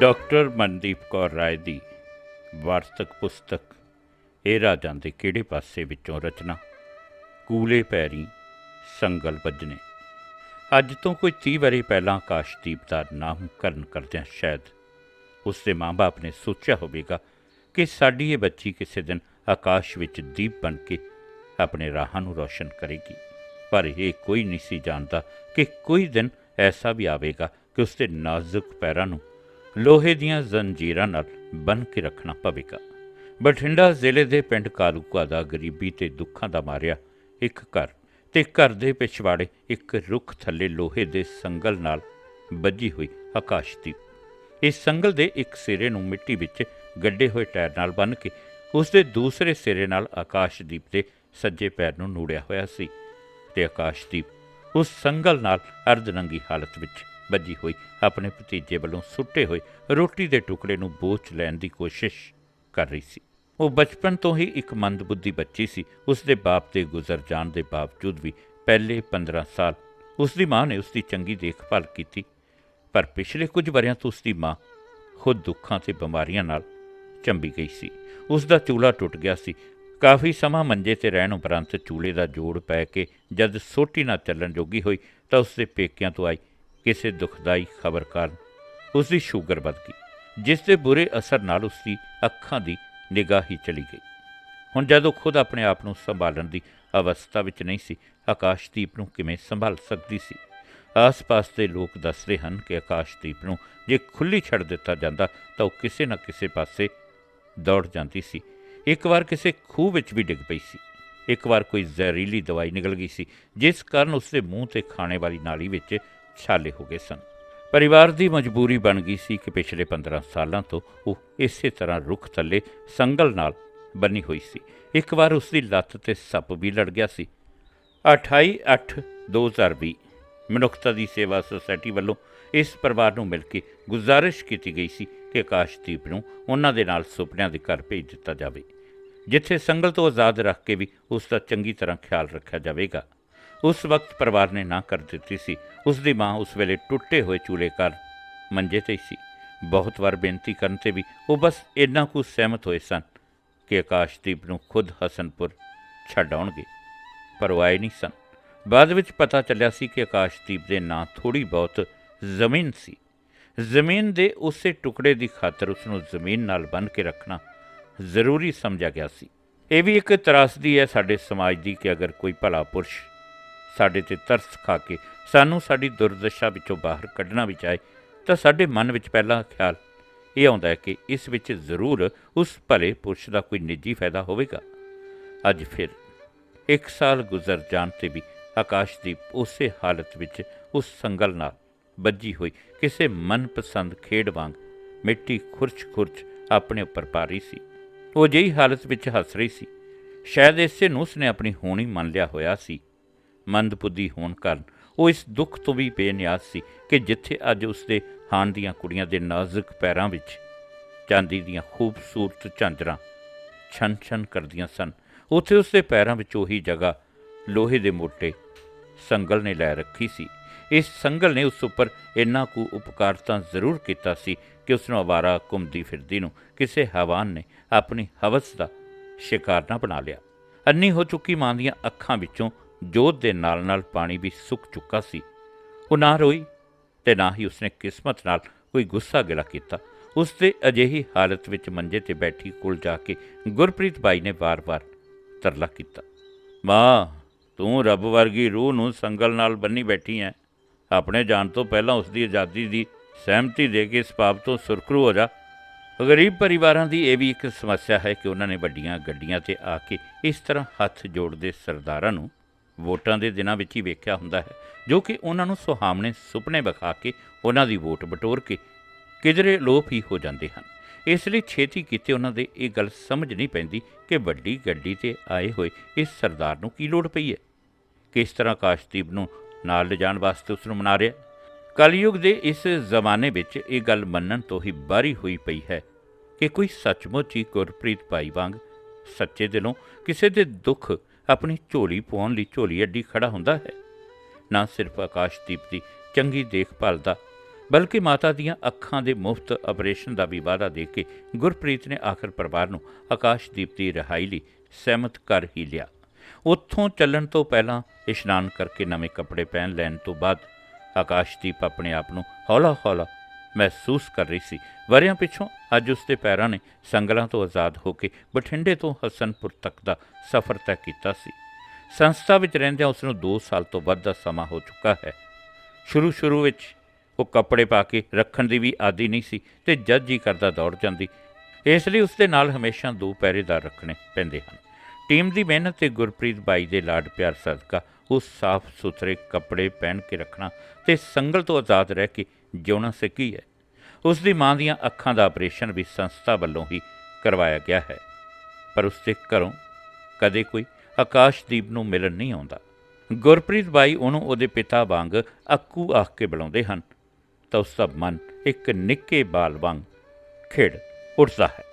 Doctor Mandeep Kaur Rai ਦੀ ਵਾਰਤਕ ਪੁਸਤਕ, ਇਹ ਰਾਜਾਂ ਦੇ ਕਿਹੜੇ ਪਾਸੇ ਵਿੱਚੋਂ ਰਚਨਾ? ਕੂਲੇ ਪੈਰੀ ਸੰਗਲ ਵੱਜਣੇ। ਅੱਜ ਤੋਂ ਕੋਈ 30 ਵਰੇ ਪਹਿਲਾਂ ਆਕਾਸ਼ਦੀਪ ਦਾ ਨਾਮਕਰਨ ਕਰਦਿਆਂ ਸ਼ਾਇਦ ਉਸ ਦੇ ਮਾਂ-ਬਾਪ ਨੇ ਸੋਚਿਆ ਹੋਵੇਗਾ ਕਿ ਸਾਡੀ ਇਹ ਬੱਚੀ ਕਿਸੇ ਦਿਨ ਆਕਾਸ਼ ਵਿੱਚ ਦੀਪ ਬਣ ਕੇ ਆਪਣੇ ਰਾਹਾਂ ਨੂੰ ਰੌਸ਼ਨ ਕਰੇਗੀ। ਪਰ ਇਹ ਕੋਈ ਨਹੀਂ ਸੀ ਜਾਣਦਾ ਕਿ ਕੋਈ ਦਿਨ ਐਸਾ ਵੀ ਆਵੇਗਾ ਕਿ ਉਸ ਦੇ ਨਾਜ਼ੁਕ ਪੈਰਾਂ ਨੂੰ ਲੋਹੇ ਦੀਆਂ ਜ਼ੰਜੀਰਾਂ ਨਾਲ ਬੰਨ ਕੇ ਰੱਖਣਾ ਪਵੇਗਾ। ਬਠਿੰਡਾ ਜ਼ਿਲ੍ਹੇ ਦੇ ਪਿੰਡ ਕਾਲੂਕਾ ਦਾ ਗਰੀਬੀ ਤੇ ਦੁੱਖਾਂ ਦਾ ਮਾਰਿਆ ਇੱਕ ਘਰ ਤੇ ਘਰ ਦੇ ਪਿਛਵਾੜੇ ਇੱਕ ਰੁੱਖ ਥੱਲੇ ਲੋਹੇ ਦੇ ਸੰਗਲ ਨਾਲ ਵੱਜੀ ਹੋਈ ਆਕਾਸ਼ਦੀਪ ਇਸ ਸੰਗਲ ਦੇ ਇੱਕ ਸਿਰੇ ਨੂੰ ਮਿੱਟੀ ਵਿੱਚ ਗੱਡੇ ਹੋਏ ਟਾਇਰ ਨਾਲ ਬੰਨ੍ਹ ਕੇ ਉਸ ਦੇ ਦੂਸਰੇ ਸਿਰੇ ਨਾਲ ਆਕਾਸ਼ਦੀਪ ਦੇ ਸੱਜੇ ਪੈਰ ਨੂੰ ਨੂੜਿਆ ਹੋਇਆ ਸੀ ਤੇ ਆਕਾਸ਼ਦੀਪ ਉਸ ਸੰਗਲ ਨਾਲ ਅਰਧਨੰਗੀ ਹਾਲਤ ਵਿੱਚ ਵੱਜੀ ਹੋਈ, ਆਪਣੇ ਭਤੀਜੇ ਵੱਲੋਂ ਸੁੱਟੇ ਹੋਏ ਰੋਟੀ ਦੇ ਟੁਕੜੇ ਨੂੰ ਬੋਝ ਲੈਣ ਦੀ ਕੋਸ਼ਿਸ਼ ਕਰ ਰਹੀ ਸੀ। ਉਹ ਬਚਪਨ ਤੋਂ ਹੀ ਇੱਕ ਮੰਦਬੁੱਧੀ ਬੱਚੀ ਸੀ। ਉਸ ਦੇ ਬਾਪ ਦੇ ਗੁਜ਼ਰ ਜਾਣ ਦੇ ਬਾਵਜੂਦ ਵੀ ਪਹਿਲੇ 15 ਸਾਲ ਉਸ ਦੀ ਮਾਂ ਨੇ ਉਸ ਦੀ ਚੰਗੀ ਦੇਖਭਾਲ ਕੀਤੀ, ਪਰ ਪਿਛਲੇ ਕੁਝ ਵਰਿਆਂ ਤੋਂ ਉਸ ਦੀ ਮਾਂ ਖੁਦ ਦੁੱਖਾਂ ਤੇ ਬਿਮਾਰੀਆਂ ਨਾਲ ਚੰਬੀ ਗਈ ਸੀ। ਉਸ ਦਾ ਚੂਲਾ ਟੁੱਟ ਗਿਆ ਸੀ। ਕਾਫੀ ਸਮਾਂ ਮੰਜੇ ਤੇ ਰਹਿਣ ਉਪਰੰਤ ਚੂਲੇ ਦਾ ਜੋੜ ਪੈ ਕੇ ਜਦ ਸੋਟੀ ਨਾਲ ਚੱਲਣ ਜੋਗੀ ਹੋਈ ਤਾਂ ਉਸ ਦੇ ਪੇਕਿਆਂ ਤੋਂ ਆਈ ਕਿਸੇ ਦੁਖਦਾਈ ਖਬਰ ਕਾਰਨ ਉਸ ਦੀ ਸ਼ੂਗਰ ਵੱਧ ਗਈ, ਜਿਸ ਦੇ ਬੁਰੇ ਅਸਰ ਨਾਲ ਉਸ ਦੀ ਅੱਖਾਂ ਦੀ ਨਿਗਾਹ ਹੀ ਚਲੀ ਗਈ। ਹੁਣ ਜਦੋਂ ਖੁਦ ਆਪਣੇ ਆਪ ਨੂੰ ਸੰਭਾਲਣ ਦੀ ਅਵਸਥਾ ਵਿੱਚ ਨਹੀਂ ਸੀ, ਆਕਾਸ਼ਦੀਪ ਨੂੰ ਕਿਵੇਂ ਸੰਭਾਲ ਸਕਦੀ ਸੀ? ਆਸ-ਪਾਸ ਦੇ ਲੋਕ ਦੱਸਦੇ ਹਨ ਕਿ ਆਕਾਸ਼ਦੀਪ ਨੂੰ ਜੇ ਖੁੱਲੀ ਛੱਡ ਦਿੱਤਾ ਜਾਂਦਾ ਤਾਂ ਉਹ ਕਿਸੇ ਨਾ ਕਿਸੇ ਪਾਸੇ ਦੌੜ ਜਾਂਦੀ ਸੀ। ਇੱਕ ਵਾਰ ਕਿਸੇ ਖੂਹ ਵਿੱਚ ਵੀ ਡਿੱਗ ਪਈ ਸੀ। ਇੱਕ ਵਾਰ ਕੋਈ ਜ਼ਹਿਰੀਲੀ ਦਵਾਈ ਨਿਕਲ ਗਈ ਸੀ, ਜਿਸ ਕਾਰਨ ਉਸਦੇ ਮੂੰਹ ਤੇ ਖਾਣੇ ਵਾਲੀ ਨਾਲੀ ਵਿੱਚ ਛਾਲੇ ਹੋ ਗਏ ਸਨ। ਪਰਿਵਾਰ ਦੀ ਮਜਬੂਰੀ ਬਣ ਗਈ ਸੀ ਕਿ ਪਿਛਲੇ 15 ਸਾਲਾਂ ਤੋਂ ਉਹ ਇਸੇ ਤਰ੍ਹਾਂ ਰੁੱਖ ਥੱਲੇ ਸੰਗਲ ਨਾਲ ਬੰਨੀ ਹੋਈ ਸੀ। ਇੱਕ ਵਾਰ ਉਸ ਦੀ ਲੱਤ ਤੇ ਸੱਪ ਵੀ ਲੜ ਗਿਆ ਸੀ। 28/8/2020 ਮਨੁੱਖਤਾ ਦੀ ਸੇਵਾ ਸੁਸਾਇਟੀ ਵੱਲੋਂ ਇਸ ਪਰਿਵਾਰ ਨੂੰ ਮਿਲ ਕੇ ਗੁਜ਼ਾਰਿਸ਼ ਕੀਤੀ ਗਈ ਸੀ ਕਿ ਆਕਾਸ਼ਦੀਪ ਨੂੰ ਉਹਨਾਂ ਦੇ ਨਾਲ ਸੁਪਨਿਆਂ ਦੇ ਘਰ ਭੇਜ ਦਿੱਤਾ ਜਾਵੇ, ਜਿੱਥੇ ਸੰਗਲ ਤੋਂ ਆਜ਼ਾਦ ਰੱਖ ਕੇ ਵੀ ਉਸ ਦਾ ਚੰਗੀ ਤਰ੍ਹਾਂ ਖਿਆਲ ਰੱਖਿਆ ਜਾਵੇਗਾ। ਉਸ ਵਕਤ ਪਰਿਵਾਰ ਨੇ ਨਾ ਕਰ ਦਿੱਤੀ ਸੀ। ਉਸ ਦੀ ਮਾਂ ਉਸ ਵੇਲੇ ਟੁੱਟੇ ਹੋਏ ਚੂਲੇ ਘਰ ਮੰਜੇ ਤੇ ਹੀ ਸੀ। ਬਹੁਤ ਵਾਰ ਬੇਨਤੀ ਕਰਨ ਤੇ ਵੀ ਉਹ ਬਸ ਇੰਨਾ ਕੁ ਸਹਿਮਤ ਹੋਏ ਸਨ ਕਿ ਆਕਾਸ਼ਦੀਪ ਨੂੰ ਖੁਦ ਹਸਨਪੁਰ ਛੱਡ ਆਉਣਗੇ। ਪਰ ਉਹ ਆਏ ਨਹੀਂ ਸਨ। ਬਾਅਦ ਵਿੱਚ ਪਤਾ ਚੱਲਿਆ ਸੀ ਕਿ ਆਕਾਸ਼ਦੀਪ ਦੇ ਨਾਂ ਥੋੜੀ ਬਹੁਤ ਜ਼ਮੀਨ ਸੀ। ਜ਼ਮੀਨ ਦੇ ਉਸੇ ਟੁਕੜੇ ਦੀ ਖਾਤਰ ਉਸ ਨੂੰ ਜ਼ਮੀਨ ਨਾਲ ਬੰਨ੍ਹ ਕੇ ਰੱਖਣਾ ਜ਼ਰੂਰੀ ਸਮਝਿਆ ਗਿਆ ਸੀ। ਇਹ ਵੀ ਇੱਕ ਤਰਾਸਦੀ ਹੈ ਸਾਡੇ ਸਮਾਜ ਦੀ ਕਿ ਅਗਰ ਕੋਈ ਭਲਾ ਪੁਰਸ਼ ਸਾਡੇ ਤੇ ਤਰਸ ਖਾ ਕੇ ਸਾਨੂੰ ਸਾਡੀ ਦੁਰਦਸ਼ਾ ਵਿੱਚੋਂ ਬਾਹਰ ਕੱਢਣਾ ਵੀ ਚਾਹੇ, ਤਾਂ ਸਾਡੇ ਮਨ ਵਿੱਚ ਪਹਿਲਾ ਖਿਆਲ ਇਹ ਆਉਂਦਾ ਹੈ ਕਿ ਇਸ ਵਿੱਚ ਜ਼ਰੂਰ ਉਸ ਭਲੇ ਪੁਰਸ਼ ਦਾ ਕੋਈ ਨਿੱਜੀ ਫਾਇਦਾ ਹੋਵੇਗਾ। ਅੱਜ ਫਿਰ ਇੱਕ ਸਾਲ ਗੁਜ਼ਰ ਜਾਣ ਤੇ ਵੀ ਆਕਾਸ਼ਦੀਪ ਉਸੇ ਹਾਲਤ ਵਿੱਚ ਉਸ ਸੰਗਲ ਨਾਲ ਵੱਜੀ ਹੋਈ ਕਿਸੇ ਮਨਪਸੰਦ ਖੇਡ ਵਾਂਗ ਮਿੱਟੀ ਖੁਰਚ-ਖੁਰਚ ਆਪਣੇ ਉੱਪਰ ਪਾ ਰਹੀ ਸੀ। ਉਹ ਜਿਹੀ ਹਾਲਤ ਵਿੱਚ ਹੱਸ ਰਹੀ ਸੀ। ਸ਼ਾਇਦ ਇਸੇ ਨੂੰ ਉਸਨੇ ਆਪਣੀ ਹੋਣੀ ਮੰਨ ਲਿਆ ਹੋਇਆ ਸੀ। ਮੰਦਬੁੱਧੀ ਹੋਣ ਕਾਰਨ। ਉਹ ਇਸ ਦੁੱਖ ਤੋਂ ਵੀ ਬੇਨਿਆਜ਼ ਸੀ ਕਿ ਜਿੱਥੇ ਅੱਜ ਉਸਦੇ ਹਾਨ ਦੀਆਂ ਕੁੜੀਆਂ ਦੇ ਨਾਜ਼ੁਕ ਪੈਰਾਂ ਵਿੱਚ ਚਾਂਦੀ ਦੀਆਂ ਖੂਬਸੂਰਤ ਝਾਂਜਰਾਂ ਛਨ-ਛਨ ਕਰਦੀਆਂ ਸਨ, ਉੱਥੇ ਉਸਦੇ ਪੈਰਾਂ ਵਿੱਚ ਉਹੀ ਜਗ੍ਹਾ ਲੋਹੇ ਦੇ ਮੋਟੇ ਸੰਗਲ ਨੇ ਲੈ ਰੱਖੀ ਸੀ। ਇਸ ਸੰਗਲ ਨੇ ਉਸ ਉੱਪਰ ਇੰਨਾ ਕੁ ਉਪਕਾਰ ਤਾਂ ਜ਼ਰੂਰ ਕੀਤਾ ਸੀ ਕਿ ਉਸ ਨੂੰ ਆਵਾਰਾ ਘੁੰਮਦੀ ਫਿਰਦੀ ਨੂੰ ਕਿਸੇ ਹਵਾਨ ਨੇ ਆਪਣੀ ਹਵਸ ਦਾ ਸ਼ਿਕਾਰ ਨਾ ਬਣਾ ਲਿਆ। ਅੰਨੀ ਹੋ ਚੁੱਕੀ ਮਾਂ ਦੀਆਂ ਅੱਖਾਂ ਵਿੱਚੋਂ ਜੋਤ ਦੇ ਨਾਲ-ਨਾਲ ਪਾਣੀ ਵੀ ਸੁੱਕ ਚੁੱਕਾ ਸੀ। ਉਹ ਨਾ ਰੋਈ ਤੇ ਨਾ ਹੀ ਉਸਨੇ ਕਿਸਮਤ ਨਾਲ ਕੋਈ ਗੁੱਸਾ ਗਿਲਾ ਕੀਤਾ। ਉਸ ਦੇ ਅਜਿਹੀ ਹਾਲਤ ਵਿੱਚ ਮੰਜੇ ਤੇ ਬੈਠੀ ਕੋਲ ਜਾ ਕੇ ਗੁਰਪ੍ਰੀਤ ਬਾਈ ਨੇ ਵਾਰ-ਵਾਰ ਤਰਲਾ ਕੀਤਾ। ਮਾਂ, ਤੂੰ ਰੱਬ ਵਰਗੀ ਰੂਹ ਨੂੰ ਸੰਗਲ ਨਾਲ ਬੰਨੀ ਬੈਠੀ ਐ। ਆਪਣੇ ਜਾਣ ਤੋਂ ਪਹਿਲਾਂ ਉਸ ਦੀ ਆਜ਼ਾਦੀ ਦੀ ਸਹਿਮਤੀ ਦੇ ਕੇ ਇਸ ਪਾਪ ਤੋਂ ਸੁਰਖਰੂ ਹੋ ਜਾ। ਗਰੀਬ ਪਰਿਵਾਰਾਂ ਦੀ ਇਹ ਵੀ ਇੱਕ ਸਮੱਸਿਆ ਹੈ ਕਿ ਉਹਨਾਂ ਨੇ ਵੱਡੀਆਂ ਗੱਡੀਆਂ ਤੇ ਆ ਕੇ ਇਸ ਤਰ੍ਹਾਂ ਹੱਥ ਜੋੜਦੇ ਸਰਦਾਰਾਂ ਨੂੰ ਵੋਟਾਂ ਦੇ ਦਿਨਾਂ ਵਿੱਚ ਹੀ ਵੇਖਿਆ ਹੁੰਦਾ ਹੈ, ਜੋ ਕਿ ਉਹਨਾਂ ਨੂੰ ਸੁਹਾਵਣੇ ਸੁਪਨੇ ਵਿਖਾ ਕੇ ਉਹਨਾਂ ਦੀ ਵੋਟ ਬਟੋਰ ਕੇ ਕਿਧਰੇ ਲੋਪ ਹੀ ਹੋ ਜਾਂਦੇ ਹਨ। ਇਸ ਲਈ ਛੇਤੀ ਕੀਤੇ ਉਹਨਾਂ ਦੇ ਇਹ ਗੱਲ ਸਮਝ ਨਹੀਂ ਪੈਂਦੀ ਕਿ ਵੱਡੀ ਗੱਡੀ ਤੇ ਆਏ ਹੋਏ ਇਸ ਸਰਦਾਰ ਨੂੰ ਕੀ ਲੋੜ ਪਈ ਹੈ। ਕਿਸ ਤਰ੍ਹਾਂ ਕਾਸ਼ਦੀਪ ਨੂੰ ਨਾਲ ਲਿਜਾਣ ਵਾਸਤੇ ਉਸ ਨੂੰ ਮਨਾ ਰਿਹਾ ਕਲਯੁਗ ਦੇ ਇਸ ਜ਼ਮਾਨੇ ਵਿੱਚ ਇਹ ਗੱਲ ਮੰਨਣ ਤੋਂ ਹੀ ਬਾਰੀ ਹੋਈ ਪਈ ਹੈ ਕਿ ਕੋਈ ਸੱਚਮੁੱਚ ਹੀ ਗੁਰਪ੍ਰੀਤ ਭਾਈ ਵਾਂਗ ਸੱਚੇ ਦਿਲੋਂ ਕਿਸੇ ਦੇ ਦੁੱਖ ਆਪਣੀ ਝੋਲੀ ਪਾਉਣ ਲਈ ਝੋਲੀ ਅੱਡੀ ਖੜਾ ਹੁੰਦਾ ਹੈ। ਨਾ ਸਿਰਫ ਆਕਾਸ਼ਦੀਪ ਦੀ ਚੰਗੀ ਦੇਖਭਾਲ ਦਾ, ਬਲਕਿ ਮਾਤਾ ਦੀਆਂ ਅੱਖਾਂ ਦੇ ਮੁਫਤ ਆਪਰੇਸ਼ਨ ਦਾ ਵੀ ਵਾਅਦਾ ਦੇ ਕੇ ਗੁਰਪ੍ਰੀਤ ਨੇ ਆਖਰ ਪਰਿਵਾਰ ਨੂੰ ਆਕਾਸ਼ਦੀਪ ਦੀ ਰਿਹਾਈ ਲਈ ਸਹਿਮਤ ਕਰ ਹੀ ਲਿਆ। ਉੱਥੋਂ ਚੱਲਣ ਤੋਂ ਪਹਿਲਾਂ ਇਸ਼ਨਾਨ ਕਰਕੇ ਨਵੇਂ ਕੱਪੜੇ ਪਹਿਨ ਲੈਣ ਤੋਂ ਬਾਅਦ ਆਕਾਸ਼ਦੀਪ ਆਪਣੇ ਆਪ ਨੂੰ ਹੌਲਾ-ਹੌਲਾ ਮਹਿਸੂਸ ਕਰ ਰਹੀ ਸੀ। ਵਰਿਆਂ ਪਿੱਛੋਂ ਅੱਜ ਉਸ ਦੇ ਪੈਰਾਂ ਨੇ ਸੰਗਲਾਂ ਤੋਂ ਆਜ਼ਾਦ ਹੋ ਕੇ ਬਠਿੰਡੇ ਤੋਂ ਹਸਨਪੁਰ ਤੱਕ ਦਾ ਸਫ਼ਰ ਤੈਅ ਕੀਤਾ ਸੀ। ਸੰਸਥਾ ਵਿੱਚ ਰਹਿੰਦਿਆਂ ਉਸ ਨੂੰ 2 ਸਾਲ ਤੋਂ ਵੱਧ ਦਾ ਸਮਾਂ ਹੋ ਚੁੱਕਾ ਹੈ। ਸ਼ੁਰੂ ਸ਼ੁਰੂ ਵਿੱਚ ਉਹ ਕੱਪੜੇ ਪਾ ਕੇ ਰੱਖਣ ਦੀ ਵੀ ਆਦੀ ਨਹੀਂ ਸੀ ਤੇ ਜਦ ਜੀ ਕਰਦਾ ਦੌੜ ਜਾਂਦੀ। ਇਸ ਲਈ ਉਸ ਦੇ ਨਾਲ ਹਮੇਸ਼ਾ ਦੋ ਪਹਿਰੇਦਾਰ ਰੱਖਣੇ ਪੈਂਦੇ ਹਨ। ਟੀਮ ਦੀ ਮਿਹਨਤ ਤੇ ਗੁਰਪ੍ਰੀਤ ਬਾਈ ਦੇ ਲਾਡ ਪਿਆਰ ਸਦਕਾ ਉਹ ਸਾਫ਼ ਸੁਥਰੇ ਕੱਪੜੇ ਪਹਿਨ ਕੇ ਰੱਖਣਾ ਤੇ ਸੰਗਲ ਤੋਂ ਆਜ਼ਾਦ ਰਹਿ ਕੇ ਜਿਉਣਾ ਸਿੱਖੀ ਹੈ। ਉਸ ਦੀ ਮਾਂ ਦੀਆਂ ਅੱਖਾਂ ਦਾ ਆਪਰੇਸ਼ਨ ਵੀ ਸੰਸਥਾ ਵੱਲੋਂ ਹੀ ਕਰਵਾਇਆ ਗਿਆ ਹੈ। ਪਰ ਉਸ ਦੇ ਘਰੋਂ ਕਦੇ ਕੋਈ ਆਕਾਸ਼ਦੀਪ ਨੂੰ ਮਿਲਣ ਨਹੀਂ ਆਉਂਦਾ। ਗੁਰਪ੍ਰੀਤ ਬਾਈ ਉਹਨੂੰ ਉਹਦੇ ਪਿਤਾ ਵਾਂਗ ਅੱਕੂ ਆਖ ਕੇ ਬੁਲਾਉਂਦੇ ਹਨ। ਤਾਂ ਉਸ ਦਾ ਮਨ ਇੱਕ ਨਿੱਕੇ ਬਾਲ ਵਾਂਗ ਖੇਡ ਉੱਠਦਾ ਹੈ।